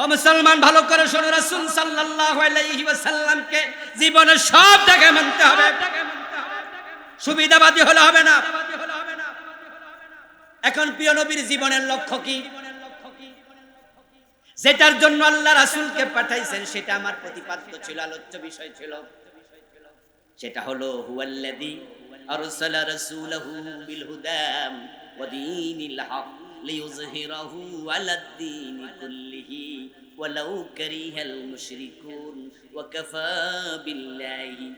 ও মুসলমান, ভালো করে শোনো, রাসূল সাল্লাল্লাহু আলাইহি ওয়াসাল্লামকে জীবনে সব জায়গায় মানতে হবে। সুবিধাবাদী হলে হবে না। এখন প্রিয় নবীর জীবনের লক্ষ্য কি? যেটার জন্য আল্লাহ রাসূলকে পাঠাইছেন, সেটা আমার প্রতিপাদ্য ছিল, আলোচ্য বিষয় ছিল। সেটা হলো, হুয়াল্লাযী আরসালা রাসূলাহু বিল হুদাম ওয়া দীনিল হক। লিইয়ুযহিরাহু আলাদ দীনি কুল্লিহি ওয়ালাউ কারিহাল মুশরিকুন ওয়া কাফা বিল্লাহি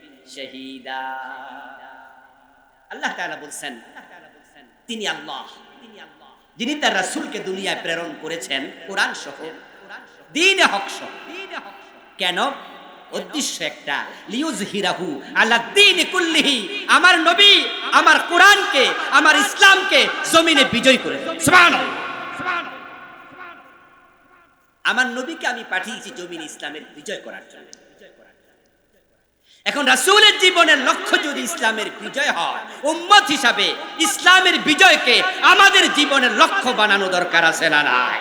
আল্লাহ তাআলা বলছেন, তিনি আল্লাহ। যিনি তার রাসূলকে দুনিয়ায় প্রেরণ করেছেন, কোরআন সহ দ্বীনে হক সহ। কেন? উদ্দেশ্য একটা। লিউজ হিরাহু আল্লাহ দিন কুল্লিহি। আমার নবী, আমার কোরআনকে, আমার ইসলামকে জমিনে বিজয় করে সুবহানাল্লাহ। আমার নবীকে আমি পাঠিয়েছি জমিন ইসলামের বিজয় করার জন্য। এখন রাসূলের জীবনের লক্ষ্য যদি ইসলামের বিজয় হয়, উম্মত হিসাবে ইসলামের বিজয়কে আমাদের জীবনের লক্ষ্য বানানো দরকার আছে না নাই?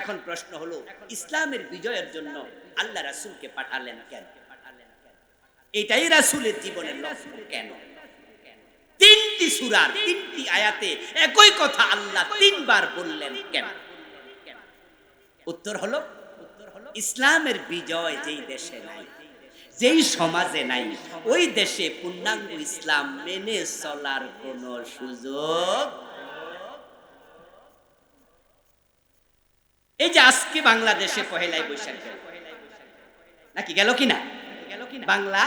এখন প্রশ্ন হলো, ইসলামের বিজয়ের জন্য আল্লাহ রাসূলকে পাঠালেন কেন? এটাই রাসূলের জীবনের লক্ষ্য কেন? তিনটি সূরার, তিনটি আয়াতে একই কথা আল্লাহ তিনবার বললেন কেন? উত্তর হলো, ইসলামের বিজয় যেই দেশে নাই, যেই সমাজে নাই, ওই দেশে পূর্ণাঙ্গ ইসলাম মেনে চলার কোন সুযোগ এই যে আজকে বাংলাদেশে পহেলাই বৈশাখ। গেল। নাকি গেল কিনা? বাংলা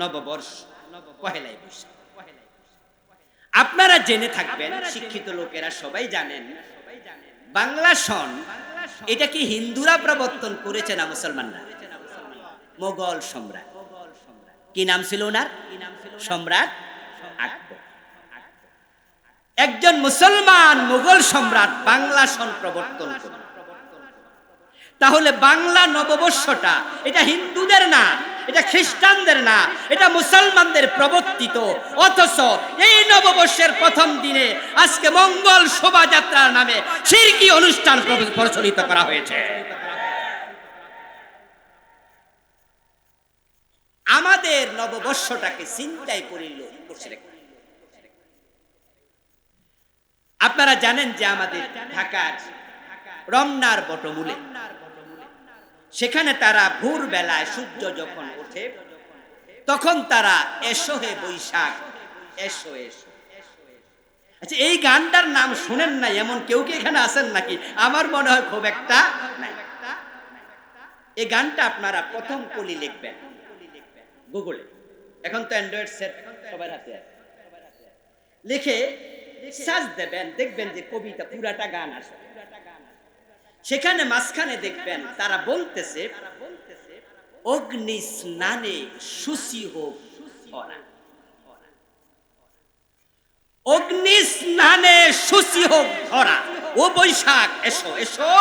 নববর্ষ পহেলাই বৈশাখ। আপনারা জেনে থাকবেন শিক্ষিত লোকেরা সবাই জানেন বাংলা সন এটা কি হিন্দুরা প্রবর্তন করেছে না মুসলমানরা? মোগল সম্রাট। কি নাম ছিল ওনার? সম্রাট আকবর। একজন মুসলমান মোগল সম্রাট বাংলা সন প্রবর্তন করল তাহলে বাংলা নববর্ষটা এটা হিন্দুদের না, এটা খ্রিস্টানদের না, এটা মুসলমানদের প্রবর্তিত। অথচ এই নববর্ষের প্রথম দিনে আজকে মঙ্গল শোভাযাত্রার নামে সিরকি অনুষ্ঠান প্রচলিত করা হয়েছে। আমাদের নববর্ষটাকে চিন্তাই করিল আপনারা জানেন যে আমাদের ঢাকার রমনার বটমূলে সেখানে তারা ভোর বেলায় সূর্য যখন ওঠে, তখন তারা এসো হে বৈশাখ, এসো এসো। আচ্ছা এই গানটার নাম শুনেন না, এমন কেউ কি এখানে আছেন নাকি? আমার মনে হয় খুব একটা। এই গানটা আপনারা প্রথম কলি লিখবেন। গুগলে। এখন তো অ্যান্ড্রয়েড সেট সবার হাতে আছে। লিখে সার্চ দেবেন, দেখবেন যে কবিতা, পুরাটা গান আছে সেখানে মাঝখানে দেখবেন তারা বলতেছে, অগ্নি স্নানে সুসি হোক অগ্নি স্নানে সুসি হোক ধরা ও বৈশাখ, এসো এসো,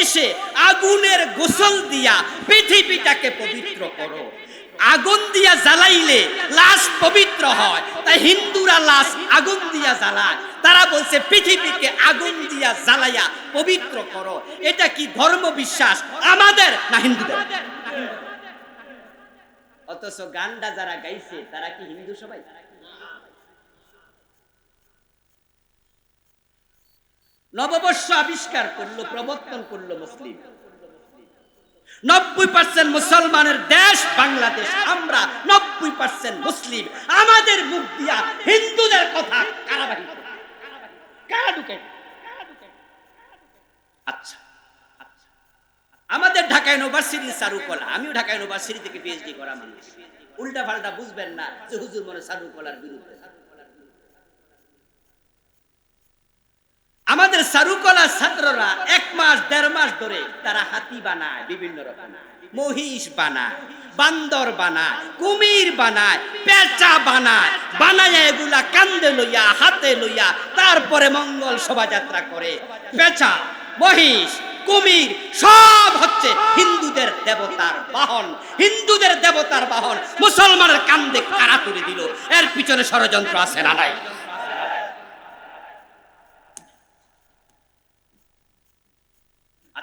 এসে আগুনের গোসল দিয়া পৃথিবীটাকে পবিত্র করো। আগুন দিয়া জ্বালাইলে লাশ পবিত্র হয়। তাই হিন্দুরা লাশ আগুন দিয়া জ্বালায়। তারা বলছে, পৃথিবীকে আগুন দিয়া জ্বালাইয়া পবিত্র করো। এটা কি ধর্ম বিশ্বাস? আমাদের না হিন্দুদের? অথচ গানটা যারা গাইছে, তারা কি হিন্দু সবাই? নববর্ষ আবিষ্কার করল, প্রবর্তন করল মুসলিম। নব্বই পার্সেন্ট মুসলমানের দেশ বাংলাদেশ। আমরা নব্বই পার্সেন্ট মুসলিম। আমাদের মুখ দিয়া হিন্দুদের কথা আচ্ছা আচ্ছা। আমাদের ঢাকা ইউনিভার্সিটি আমিও ঢাকা ইউনিভার্সিটি থেকে পিএইচডি করা মানুষ। উল্টা পাল্টা বুঝবেন না যে হুজুর মনে চারুকলার বিরুদ্ধে। আমাদের চারুকলার ছাত্ররা এক মাস, দেড় মাস ধরে তারা হাতি বানায়, বিভিন্ন রকম। মহিষ বানায়, বান্দর বানায়, কুমির বানায়, পেঁচা বানায় বানায় এগুলা কান্দে লইয়া, হাতে লইয়া, তারপরে মঙ্গল শোভাযাত্রা করে। পেঁচা, মহিষ, কুমির সব হচ্ছে হিন্দুদের দেবতার বাহন। হিন্দুদের দেবতার বাহন। মুসলমানের কান্দে কারা তুলে দিল। এর পিছনে ষড়যন্ত্র আছে না নাই?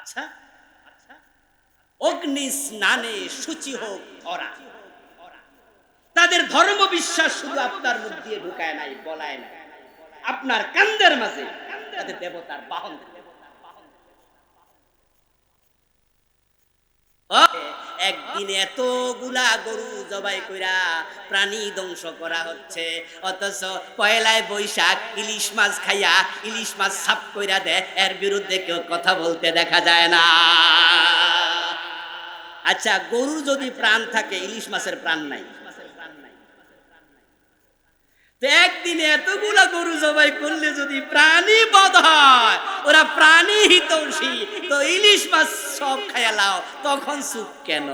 আচ্ছা অগ্নি স্নানে সূচি হোক ধরা তাদের ধর্ম বিশ্বাস শুধু আপনার মধ্যে ঢুকায় নাই বলায় নাই। আপনার কান্দের মাঝে তাদের দেবতার বাহন। ও, একদিনে এতগুলা গরু জবাই কইরা প্রাণী ধ্বংস করা হচ্ছে। অথচ পয়লায় বৈশাখ ইলিশ মাছ খাইয়া ইলিশ মাছ সাপ কইরা দেয়, এর বিরুদ্ধে কেউ কথা বলতে দেখা যায় না। আচ্ছা গরুর যদি প্রাণ থাকে, ইলিশ মাছের প্রাণ নাই। একদিনে এতগুলা গরু জবাই করলে যদি প্রাণী বধ হয় ওরা প্রাণী হিতৈষী। তো ইলিশ মাছ সব খায়ালাও তখন সুখ কেন?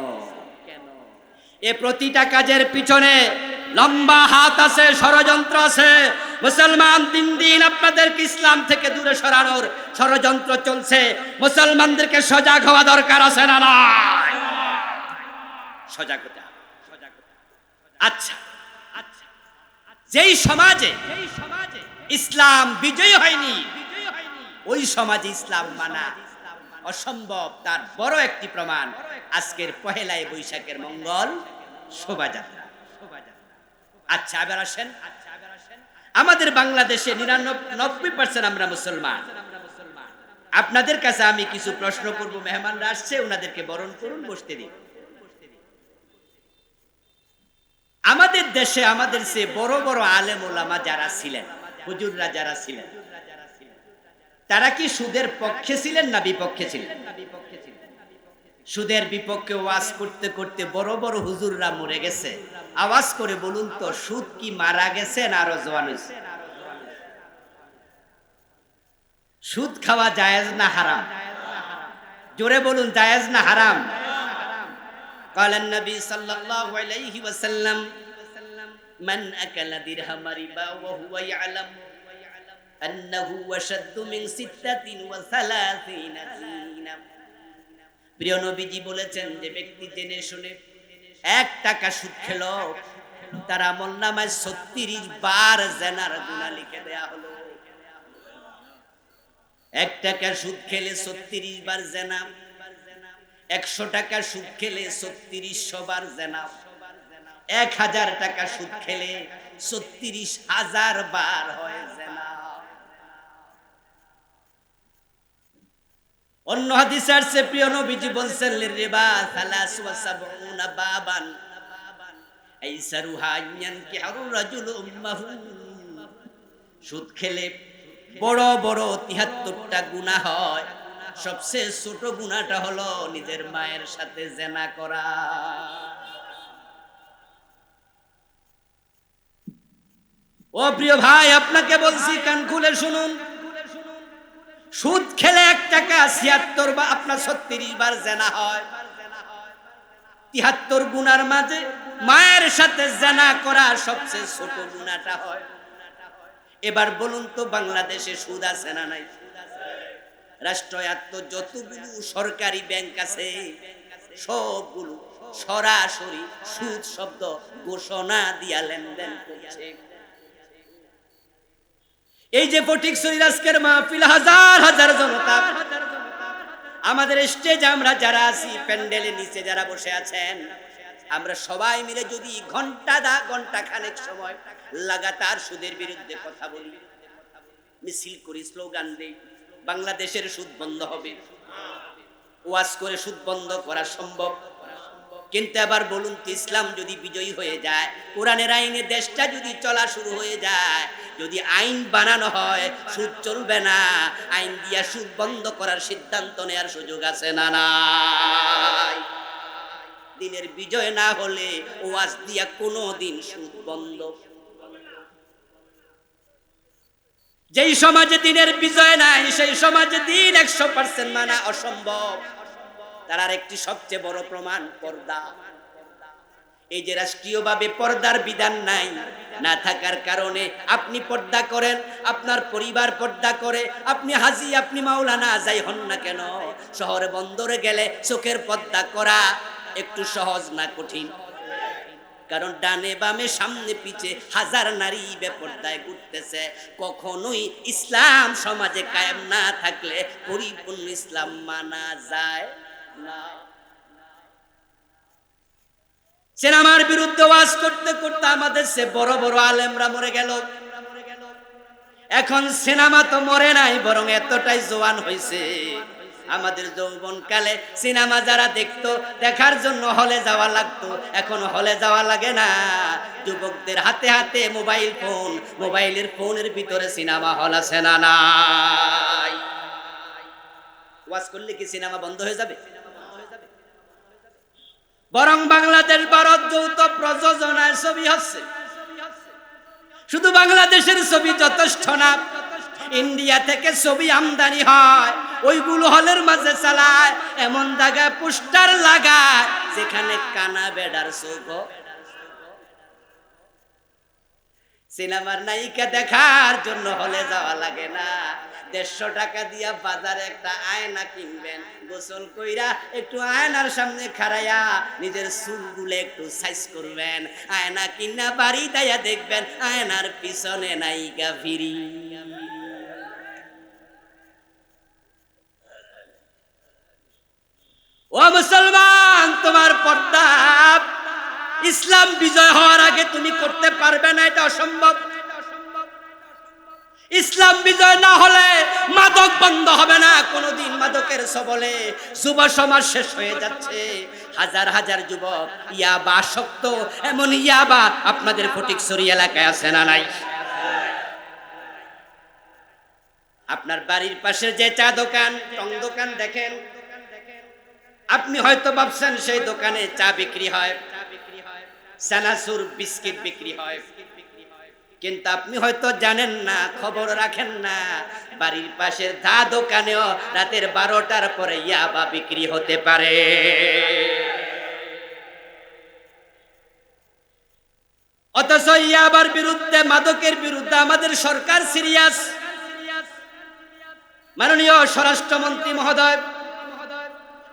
এ প্রতিটা কাজের পিছনে লম্বা হাত আছে, ষড়যন্ত্র আছে। মুসলমান দিন দিন আপনাদেরকে ইসলাম থেকে দূরে সরানোর ষড়যন্ত্র চলছে। মুসলমানদেরকে সজাগ হওয়া দরকার আছে না নাই? সজাগ হবে। আচ্ছা আচ্ছা যেই সমাজে ইসলাম বিজয়ী হয়নি ওই সমাজে ইসলাম মানা। অসম্ভব, তার বড় একটি প্রমাণ। আজকের পহেলায় বৈশাখের মঙ্গল শোভাযাত্রা। আচ্ছা এবার আসেন। আমাদের বাংলাদেশে নিরানব্বই পার্সেন্ট আমরা মুসলমান। আপনাদের কাছে আমি কিছু প্রশ্ন করব, মেহমানরা আসছে ওনাদেরকে বরণ করুন, বসতে দিন। আমাদের দেশে আমাদের সে বড় বড় আলেম ওলামা যারা ছিলেন, হুজুররা যারা ছিলেন তারা কি সুদের পক্ষে ছিলেন না বিপক্ষে ছিলেন সুদের বিপক্ষে ওয়াজ করতে করতে বড় বড় হুজুররা মরে গেছে আওয়াজ করে বলুন তো সুদ কি মারা গেছে না আরো জোয়ান হয়েছে সুদ খাওয়া জায়েজ না হারাম জোরে বলুন জায়েজ না হারাম قال النبي صلى الله عليه وسلم من أكل درهم ربا وهو يعلم أنه وشد من ستة وثلاثين زينا প্রিয় নবীজি বলেছেন যে ব্যক্তি জেনে শুনে এক টাকা সুদ খেল তার আমল নামায় ছত্রিশ বার জেনার গুণা লিখে দেয়া হলো এক টাকা সুদ খেলে ছত্রিশ বার জেনা একশো টাকা সুদ খেলে ছত্রিশশো বার জেনা এক হাজার টাকা সুদ খেলে ছত্রিশ হাজার বার হয় অন্য হাদিসে আসছে প্রিয় নবীজি বলছেন রিবা সালাস ওয়া সাবউনা বাবান। আইসারুহা ইয়ানকিহু রাজুলু উম্মাহু। সুদ খেলে বড় বড় 73টা গুনাহ হয়। সবচেয়ে ছোট গুনাহটা হলো নিজের মায়ের সাথে জেনা করা। ও প্রিয় ভাই, আপনাকে বলছি, কান খুলে শুনুন। সুদ খেলে এক টাকা, ছিয়াত্তর বা আপনার ছত্রিশ বার জেনা হয়। তিহাত্তর গুনার মাঝে মায়ের সাথে জেনা করা সবচেয়ে ছোট গুণাটা হয়। এবার বলুন তো, বাংলাদেশে সুদ আছে না নাই? রাষ্ট্রায়ত্ত যতগুলো সরকারি ব্যাংক আছে, সবগুলো সরাসরি সুদ শব্দ ঘোষণা দিয়া লেনদেন করছে। এই যে ফটিকছড়ির আজকের মাহফিল, হাজার হাজার জনতা। আমাদের স্টেজ আমরা যারা আছি, প্যান্ডেলের নিচে যারা বসে আছেন, আমরা সবাই মিলে যদি ঘণ্টা দা, ঘণ্টা খানেক সময় লাগাতার সুদের বিরুদ্ধে কথা বলি, মিছিল করি, স্লোগান দেই, বাংলাদেশের সুদ বন্ধ হবে। ওয়াজ করে সুদ বন্ধ করা সম্ভব। কিন্তু আবার বলুন তো, ইসলাম যদি বিজয়ী হয়ে যায়, কোরআনের আইনে দেশটা যদি চলা শুরু হয়ে যায়, যদি আইন বানানো হয়, সুদ চলবে না, আইন দিয়া সুদ বন্ধ করার সিদ্ধান্ত নেওয়ার সুযোগ আছে না দিনের বিজয় না হলে ওয়াজ দিয়া কোনো দিন সুদ বন্ধ। যেই সমাজে দিনের বিজয় নাই, সেই সমাজে দিন একশো পার্সেন্ট মানা অসম্ভব। তার আর একটি সবচেয়ে বড় প্রমাণ, পর্দা। এই যে রাষ্ট্রীয়ভাবে পর্দার বিধান নাই, না থাকার কারণে আপনি পর্দা করেন, আপনার পরিবার পর্দা করে, আপনি হাজি, আপনি মাওলানা, যাই হন না কেন, শহরে বন্দরে গেলে চোখের পর্দা করা একটু সহজ না কঠিন? কারণ ডানে বামে, সামনে পিছে হাজার নারী বেপর্দায় ঘুরতেছে। কখনোই ইসলাম সমাজে কায়েম না থাকলে পরিপূর্ণ ইসলাম মানা যায় সিনেমার বিরুদ্ধে ওয়াজ করতে করতে আমাদের সে বড় বড় আলেমরা মরে গেল। এখন সিনেমা তো মরে নাই, বরং এতটাই জোয়ান হয়েছে আমাদের যৌবন কালে সিনেমা যারা দেখতো, দেখার জন্য হলে যাওয়া লাগতো, এখন হলে যাওয়া লাগে না। যুবকদের হাতে হাতে মোবাইল ফোন, মোবাইলের ফোনের ভিতরে সিনেমা হল আছে না নাই? ওয়াজ করলে কি সিনেমা বন্ধ হয়ে যাবে? বরং বাংলাদেশ, ভারত যৌথ প্রযোজনায় ছবি হচ্ছে। শুধু বাংলাদেশের ছবি যথেষ্ট না, ইন্ডিয়া থেকে ছবি আমদানি হয়। ওইগুলো হলের মাঝে চালায়, এমন জায়গায় পোস্টার লাগায়, যেখানে কানা বেডার চোখ সিনেমার নায়িকা দেখার জন্য হলে যাওয়া লাগে না। দেড়শো টাকা দিয়া বাজারে একটা আয়না কিনবেন। গোসল কইরা একটু আয়নার সামনে খাড়াইয়া নিজের চুলগুলো একটু সাইজ করবেন। আয়না কিনা বাড়ি দাইয়া দেখবেন আয়নার পিছনে নায়িকা ফিরি ও ইসলাম বিজয় হওয়ার আগে তুমি করতে পারবে না, এটা অসম্ভব। ইসলাম বিজয় না হলে মাদক বন্ধ হবে না, কোনোদিন মাদকের সবলে। যুব সমাজ শেষ হয়ে যাচ্ছে। হাজার হাজার যুবক, ইয়াবা আসক্ত, এমন ইয়াবা আপনাদের ফটিকছড়ি এলাকায় আছে না নাই? আপনার বাড়ির পাশে যে চা দোকান, টং দোকান দেখেন? আপনি হয়তো ভাবছেন সেই দোকানে চা বিক্রি হয়। সানাসুর বিস্কিট বিক্রি হয়। কিন্তু আপনি হয়তো জানেন না, খবর রাখেন না, বাড়ির পাশের ধা দোকানেও রাতের বারোটার পরে ইয়াবা বিক্রি হতে পারে। অথচ ইয়াবার বিরুদ্ধে, মাদকের বিরুদ্ধে আমাদের সরকার সিরিয়াস। মাননীয় স্বরাষ্ট্রমন্ত্রী মহোদয়,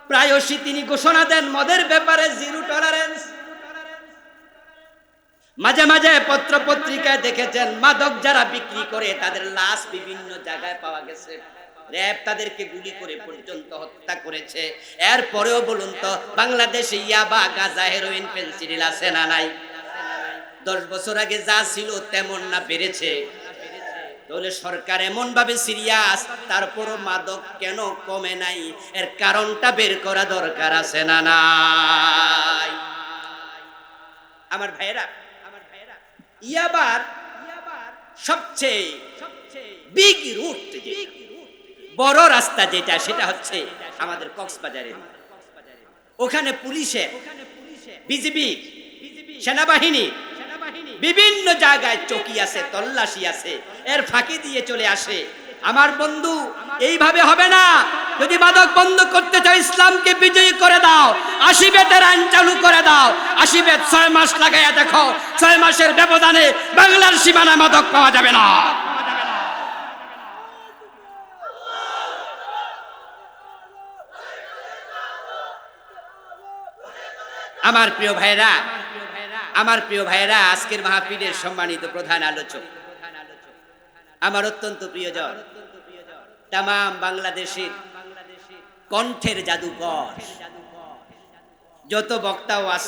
প্রায়শই তিনি ঘোষণা দেন, মদের ব্যাপারে জিরো টলারেন্স মাঝে মাঝে পত্র পত্রিকায় দেখেছেন, মাদক যারা বিক্রি করে তাদের লাশ বিভিন্ন জায়গায় পাওয়া গেছে। র্যাব তাদেরকে গুলি করে পর্যন্ত হত্যা করেছে। এরপরেও বলুন তো, বাংলাদেশে ইয়াবা গাঁজা হেরোইন পেন্সিল আছে না নাই? দশ বছর আগে যা ছিল তেমন না বেড়েছে। তাহলে সরকার এমন ভাবে সিরিয়াস, তারপরও মাদক কেন কমে নাই? এর কারণটা বের করা দরকার আছে না নাই? আমার ভাইয়েরা ইয়াবার সবচেয়ে বিগ রুট বড় রাস্তা যেটা, সেটা হচ্ছে আমাদের কক্সবাজারে ওখানে পুলিশে, বিজিবি, সেনাবাহিনী, বিভিন্ন জায়গায় চকি আছে, তল্লাশি আছে, এর ফাঁকি দিয়ে চলে আসে। আমার বন্ধু, এইভাবে হবে না। যদি মাদক বন্ধ করতে চাও, ইসলামকে বিজয়ী করে দাও, আশি বেতের আইন চালু করে দাও, আশি বেত ছয় মাস লাগাইয়া দেখো, ছয় মাসের ব্যবধানে বাংলার সীমানা মাদক পাওয়া যাবে না। আমার প্রিয় ভাইরা আমার প্রিয় ভাইরা আজকের মাহফিলের সম্মানিত প্রধান আলোচক, আমার অত্যন্ত প্রিয়জন তাম বাংলাদেশের কণ্ঠের জাদুকর। যত বক্তা ওয়াজ